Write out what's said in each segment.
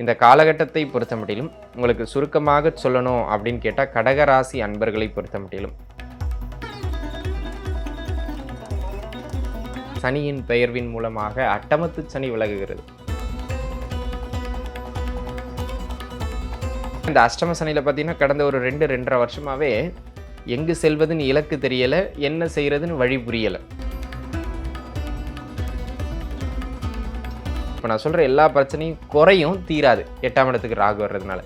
இந்த காலகட்டத்தை பொறுத்தமட்டிலும் உங்களுக்கு சுருக்கமாக சொல்லணும் அப்படின்னு கேட்டால் கடகராசி அன்பர்களை பொறுத்தமட்டிலும் சனியின் பெயர்வின் மூலமாக அட்டமத்து சனி விலகுகிறது. இந்த அஷ்டம சனியில் பார்த்தீங்கன்னா கடந்த ஒரு ரெண்டு ரெண்டரை வருஷமாகவே எங்கு செல்வதுன்னு இலக்கு தெரியலை என்ன செய்கிறதுன்னு வழி புரியலை. இப்போ நான் சொல்கிற எல்லா பிரச்சனையும் குறையும் தீராது. எட்டாம் இடத்துக்கு ராகு வர்றதுனால.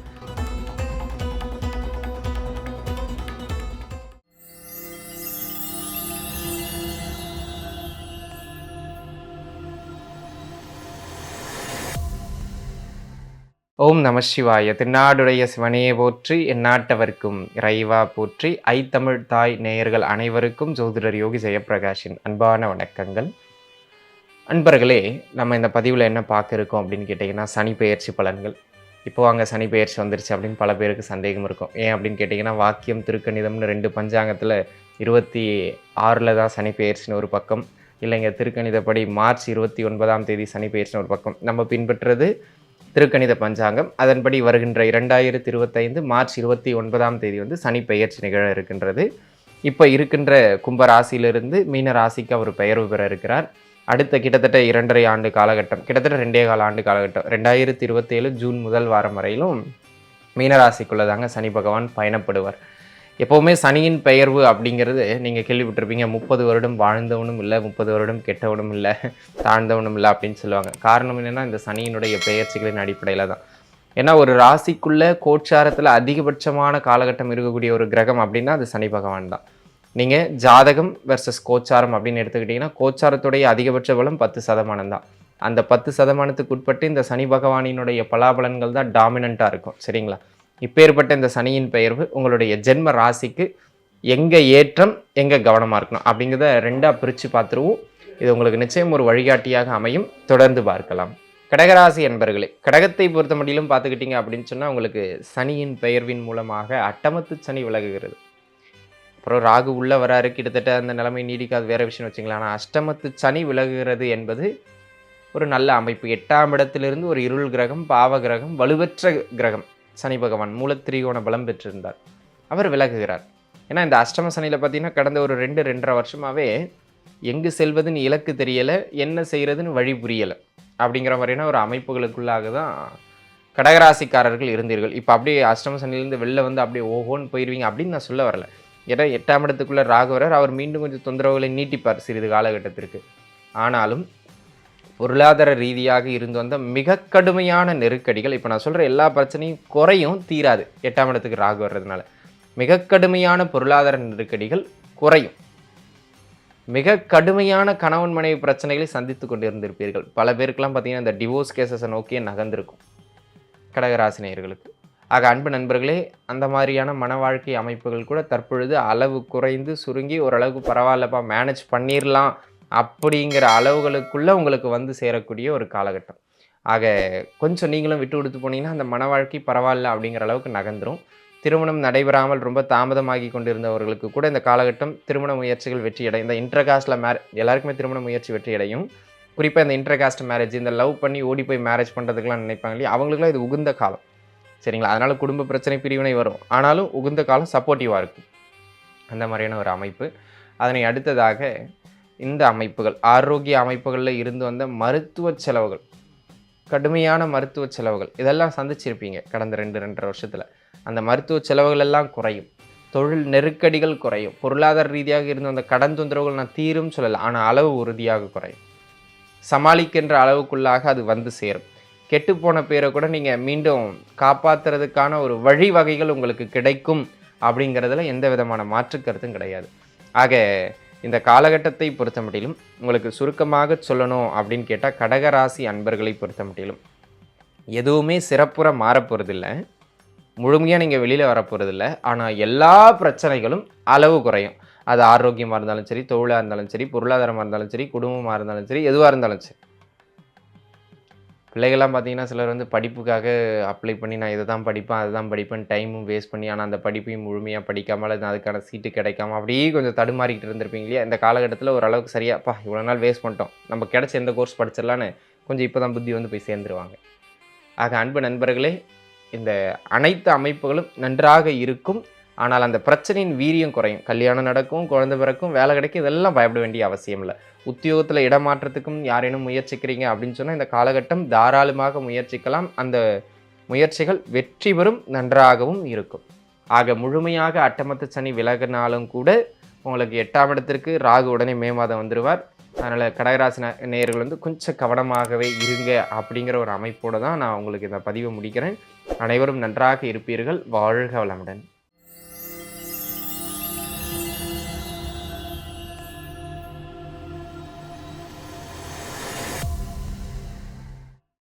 ஓம் நம சிவாய. திருநாடுடைய சிவனே போற்றி எந்நாட்டவர்க்கும் இறைவா போற்றி ஐத்தமிழ் தாய் நேயர்கள் அனைவருக்கும் ஜோதிடர் யோகி ஜெயபிரகாஷின் அன்பான வணக்கங்கள். அன்பர்களே நம்ம இந்த பதிவில் என்ன பார்க்க இருக்கோம் அப்படின்னு கேட்டிங்கன்னா சனி பெயர்ச்சி பலன்கள். இப்போ அங்கே சனி பெயர்ச்சி வந்துருச்சு அப்படின்னு பல பேருக்கு சந்தேகம் இருக்கும். ஏன் அப்படின்னு கேட்டிங்கன்னா வாக்கியம் திருக்கணிதம்னு ரெண்டு பஞ்சாங்கத்தில் இருபத்தி ஆறில் தான் சனி பெயர்ச்சின்னு ஒரு பக்கம். இல்லைங்க திருக்கணிதப்படி மார்ச் இருபத்தி ஒன்பதாம் தேதி சனி பெயர்ச்சின்னு ஒரு பக்கம். நம்ம பின்பற்றுறது திருக்கணித பஞ்சாங்கம். அதன்படி வருகின்ற இரண்டாயிரத்தி இருபத்தைந்து மார்ச் இருபத்தி ஒன்பதாம் தேதி வந்து சனி பெயர்ச்சி நிகழ இருக்கின்றது. இப்போ இருக்கின்ற கும்ப ராசியிலிருந்து மீன ராசிக்கு அவர் பெயர்வு பெற இருக்கிறார். அடுத்த கிட்டத்தட்ட இரண்டரை ஆண்டு காலகட்டம் கிட்டத்தட்ட ரெண்டே கால ஆண்டு காலகட்டம். ரெண்டாயிரத்தி இருபத்தேழு ஜூன் முதல் வாரம் வரையிலும் மீனராசிக்குள்ளே தாங்க சனி பகவான் பயணப்படுவார். எப்போவுமே சனியின் பெயர்வு அப்படிங்கிறது நீங்கள் கேள்விப்பட்டிருப்பீங்க. முப்பது வருடம் வாழ்ந்தவனும் இல்லை முப்பது வருடம் கெட்டவனும் இல்லை தாழ்ந்தவனும் இல்லை அப்படின்னு சொல்லுவாங்க. காரணம் என்னென்னா இந்த சனியினுடைய பெயர்ச்சிகளின் அடிப்படையில் தான். ஏன்னா ஒரு ராசிக்குள்ளே கோச்சாரத்தில் அதிகபட்சமான காலகட்டம் இருக்கக்கூடிய ஒரு கிரகம் அப்படின்னா அது சனி பகவான் தான். நீங்கள் ஜாதகம் வெர்சஸ் கோச்சாரம் அப்படின்னு எடுத்துக்கிட்டிங்கன்னா கோச்சாரத்துடைய அதிகபட்ச பலம் பத்து சதமானம் தான். அந்த பத்து சதமானத்துக்கு உட்பட்டு இந்த சனி பகவானினுடைய பலாபலன்கள் தான் டாமினண்ட்டாக இருக்கும். சரிங்களா? இப்பேற்பட்ட இந்த சனியின் பெயர்வு உங்களுடைய ஜென்ம ராசிக்கு எங்கே ஏற்றம் எங்கே கவனமாக இருக்கணும் அப்படிங்கிறத ரெண்டாக பிரித்து பார்த்துருவோம். இது உங்களுக்கு நிச்சயம் ஒரு வழிகாட்டியாக அமையும். தொடர்ந்து பார்க்கலாம். கடகராசி என்பர்களே கடகத்தை பொறுத்த மட்டிலும் பார்த்துக்கிட்டிங்க அப்படின்னு சொன்னால் உங்களுக்கு சனியின் பெயர்வின் மூலமாக அட்டமத்து சனி விலகுகிறது. அப்புறம் ராகு உள்ளே வராரு கிட்டத்தட்ட அந்த நிலைமை நீடிக்காது. வேற விஷயம் வச்சுங்களேன் ஆனால் அஷ்டமத்து சனி விலகுகிறது என்பது ஒரு நல்ல அமைப்பு. எட்டாம் இடத்திலிருந்து ஒரு இருள் கிரகம் பாவ கிரகம் வலுவற்ற கிரகம். சனி பகவான் மூலத்திரிகோண பலம் பெற்றிருந்தார். அவர் விலகுகிறார். ஏன்னா இந்த அஷ்டம சனியில் பார்த்தீங்கன்னா கடந்த ஒரு ரெண்டு ரெண்டரை வருஷமாகவே எங்கு செல்வதுன்னு இலக்கு தெரியலை என்ன செய்கிறதுன்னு வழி புரியலை. அப்படிங்கிற மாதிரியான ஒரு அமைப்புகளுக்குள்ளாக தான் கடகராசிக்காரர்கள் இருந்தீர்கள். இப்போ அப்படியே அஷ்டம சனிலேருந்து வெளில வந்து அப்படியே ஓஹோன்னு போயிடுவீங்க அப்படின்னு நான் சொல்ல வரல. ஏன்னா எட்டாம் இடத்துக்குள்ளே ராகவரர் அவர் மீண்டும் கொஞ்சம் தொந்தரவுகளை நீட்டிப்பார் சிறிது காலகட்டத்திற்கு. ஆனாலும் பொருளாதார ரீதியாக இருந்து வந்த மிக கடுமையான நெருக்கடிகள் இப்போ நான் சொல்கிற எல்லா பிரச்சனையும் குறையும் தீராது எட்டாம் இடத்துக்கு ராகு வர்றதுனால மிக கடுமையான பொருளாதார நெருக்கடிகள் குறையும். மிக கடுமையான கணவன் மனைவி பிரச்சனைகளை சந்தித்து கொண்டு இருந்திருப்பீர்கள் பல பேருக்கெல்லாம் பார்த்தீங்கன்னா இந்த டிவோர்ஸ் கேசஸை நோக்கியே நகர்ந்திருக்கும். கடகராசினியர்களுக்கு ஆக அன்பு நண்பர்களே அந்த மாதிரியான மன வாழ்க்கை அமைப்புகள் கூட தற்பொழுது அளவு குறைந்து சுருங்கி ஓரளவுக்கு பரவாயில்லப்பா மேனேஜ் பண்ணிடலாம் அப்படிங்கிற அளவுகளுக்குள்ளே உங்களுக்கு வந்து சேரக்கூடிய ஒரு காலகட்டம். ஆக கொஞ்சம் நீங்களும் விட்டு கொடுத்து போனீங்கன்னா அந்த மன வாழ்க்கை பரவாயில்ல அப்படிங்கிற அளவுக்கு நகர்ந்துடும் திருமணம் நடைபெறாமல் ரொம்ப தாமதமாகி கொண்டிருந்தவர்களுக்கு கூட இந்த காலகட்டம் திருமண முயற்சிகள் வெற்றி அடையும் இந்த இன்டர்காஸ்டில் மேரே எல்லாருக்குமே திருமண முயற்சி வெற்றி அடையும் குறிப்பாக இந்த இன்டர்காஸ்ட் மேரேஜ் இந்த லவ் பண்ணி ஓடி போய் மேரேஜ் பண்ணுறதுக்கெலாம் நினைப்பாங்க இல்லையா? அவங்களுக்குலாம் இது உகுந்த காலம். சரிங்களா? அதனால் குடும்ப பிரச்சனை பிரிவினை வரும். ஆனாலும் உகுந்த காலம் சப்போர்ட்டிவாக இருக்கும். அந்த மாதிரியான ஒரு அமைப்பு. அதனை அடுத்ததாக இந்த அமைப்புகள் ஆரோக்கிய அமைப்புகளில் இருந்து வந்த மருத்துவ செலவுகள் கடுமையான மருத்துவ செலவுகள் இதெல்லாம் சந்திச்சிருப்பீங்க கடந்த ரெண்டு ரெண்டரை வருஷத்தில். அந்த மருத்துவ செலவுகள் எல்லாம் குறையும். தொழில் நெருக்கடிகள் குறையும். பொருளாதார ரீதியாக இருந்த அந்த கடன் தொந்தரவுகள் நான் தீரும் சொல்லலை. ஆனால் அளவு உறுதியாக குறையும். சமாளிக்கின்ற அளவுக்குள்ளாக அது வந்து சேரும். கெட்டுப்போன பேரை கூட நீங்கள் மீண்டும் காப்பாற்றுறதுக்கான ஒரு வழிவகைகள் உங்களுக்கு கிடைக்கும் அப்படிங்கிறதுல எந்த விதமான மாற்று கருத்தும் கிடையாது. ஆக இந்த காலகட்டத்தை பொறுத்த மட்டிலும் உங்களுக்கு சுருக்கமாக சொல்லணும் அப்படின்னு கேட்டால் கடகராசி அன்பர்களை பொறுத்த மட்டிலும் எதுவுமே சிறப்புற மாறப்போகிறதில்ல முழுமையாக நீங்கள் வெளியில் வரப்போகிறதில்ல ஆனால் எல்லா பிரச்சனைகளும் அளவு குறையும். அது ஆரோக்கியமாக இருந்தாலும் சரி தொழிலாக இருந்தாலும் சரி பொருளாதாரமாக இருந்தாலும் சரி குடும்பமாக இருந்தாலும் சரி எதுவாக இருந்தாலும் சரி. பிள்ளைகள்லாம் பார்த்தீங்கன்னா சிலர் வந்து படிப்புக்காக அப்ளை பண்ணி நான் இதை தான் படிப்பேன் அதை தான் படிப்பேன் டைமும் வேஸ்ட் பண்ணி ஆனால் அந்த படிப்பையும் முழுமையாக படிக்காமல் அல்லது அதுக்கான சீட்டு கிடைக்காம அப்படியே கொஞ்சம் தடுமாறிக்கிட்டு இருந்திருப்பீங்க இல்லையா? இந்த காலகட்டத்தில் ஓரளவுக்கு சரியாப்பா இவ்வளோ நாள் வேஸ்ட் பண்ணிட்டோம். நம்ம கிடச்ச எந்த கோர்ஸ் படிச்சிடலான்னு கொஞ்சம் இப்போ தான் புத்தி வந்து போய் சேர்ந்துருவாங்க. ஆக அன்பு நண்பர்களே இந்த அனைத்து அமைப்புகளும் நன்றாக இருக்கும். ஆனால் அந்த பிரச்சனையின் வீரியம் குறையும். கல்யாணம் நடக்கும் குழந்தை பிறக்கும் வேலை கிடைக்கும் இதெல்லாம் பயப்பட வேண்டிய அவசியம் இல்லை. உத்தியோகத்தில் இடமாற்றத்துக்கும் யாரேனும் முயற்சிக்கிறீங்க அப்படின்னு சொன்னால் இந்த காலகட்டம் தாராளமாக முயற்சிக்கலாம். அந்த முயற்சிகள் வெற்றி பெறும் நன்றாகவும் இருக்கும். ஆக முழுமையாக அட்டமத்து சனி விலகினாலும் கூட உங்களுக்கு எட்டாம் இடத்திற்கு ராகு உடனே மே மாதம் வந்துடுவார் அதனால் கடகராசி நே- நேயர்கள் வந்து கொஞ்சம் கவனமாகவே இருங்க அப்படிங்கிற ஒரு அமைப்போடு தான் நான் உங்களுக்கு இந்த பதிவை முடிக்கிறேன். அனைவரும் நன்றாக இருப்பீர்கள். வாழ்க வளமுடன்.